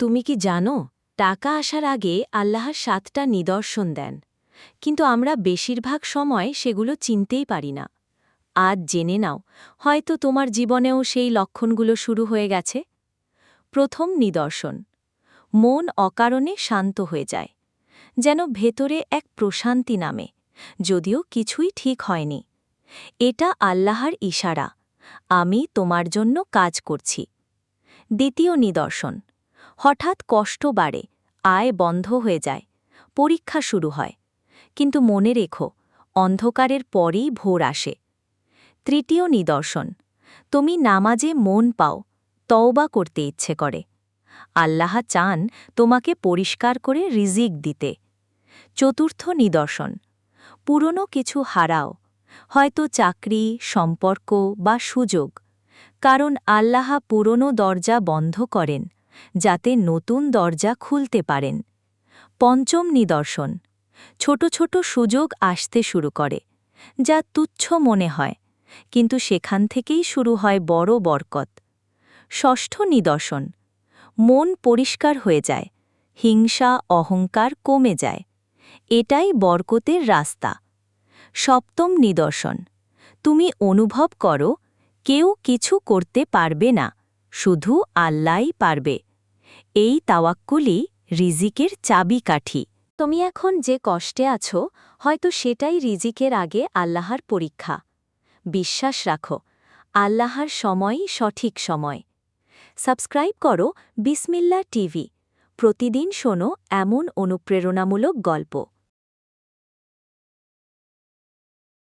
তুমি কি জানো, টাকা আসার আগে আল্লাহর সাতটা নিদর্শন দেন। কিন্তু আমরা বেশিরভাগ সময় সেগুলো চিনতেই পারি না। আজ জেনে নাও, হয়তো তোমার জীবনেও সেই লক্ষণগুলো শুরু হয়ে গেছে। প্রথম নিদর্শন, মন অকারণে শান্ত হয়ে যায়, যেন ভেতরে এক প্রশান্তি নামে, যদিও কিছুই ঠিক হয়নি। এটা আল্লাহর ইশারা, আমি তোমার জন্য কাজ করছি। দ্বিতীয় নিদর্শন হঠাৎ কষ্ট বাড়ে, আয় বন্ধ হয়ে যায়, পরীক্ষা শুরু হয়। কিন্তু মনে রেখো, অন্ধকারের পরেই ভোর আসে। তৃতীয় নিদর্শন, তুমি নামাজে মন পাও, তওবা করতে ইচ্ছে করে। আল্লাহ চান তোমাকে পরিষ্কার করে রিজিক দিতে। চতুর্থ নিদর্শন, পুরনো কিছু হারাও, হয়তো চাকরি, সম্পর্ক বা সুযোগ, কারণ আল্লাহ পুরনো দরজা বন্ধ করেন। যাতে নতুন দরজা খুলতে পারেন। পঞ্চম নিদর্শন, ছোট ছোট সুযোগ আসতে শুরু করে, যা তুচ্ছ মনে হয়, কিন্তু সেখান থেকেই শুরু হয় বড় বরকত। ষষ্ঠ নিদর্শন, মন পরিষ্কার হয়ে যায়, হিংসা, অহংকার কমে যায়, এটাই বরকতের রাস্তা। সপ্তম নিদর্শন, তুমি অনুভব করো, কেউ কিছু করতে পারবে না, শুধু আল্লাই পারবে। এই তাওয়াক্কুলি রিজিকের চাবিকাঠি। তুমি এখন যে কষ্টে আছো, হয়তো সেটাই রিজিকের আগে আল্লাহর পরীক্ষা। বিশ্বাস রাখো, আল্লাহর সময়ই সঠিক সময়। সাবস্ক্রাইব করো বিসমিল্লা টিভি। প্রতিদিন শোনো এমন অনুপ্রেরণামূলক গল্প।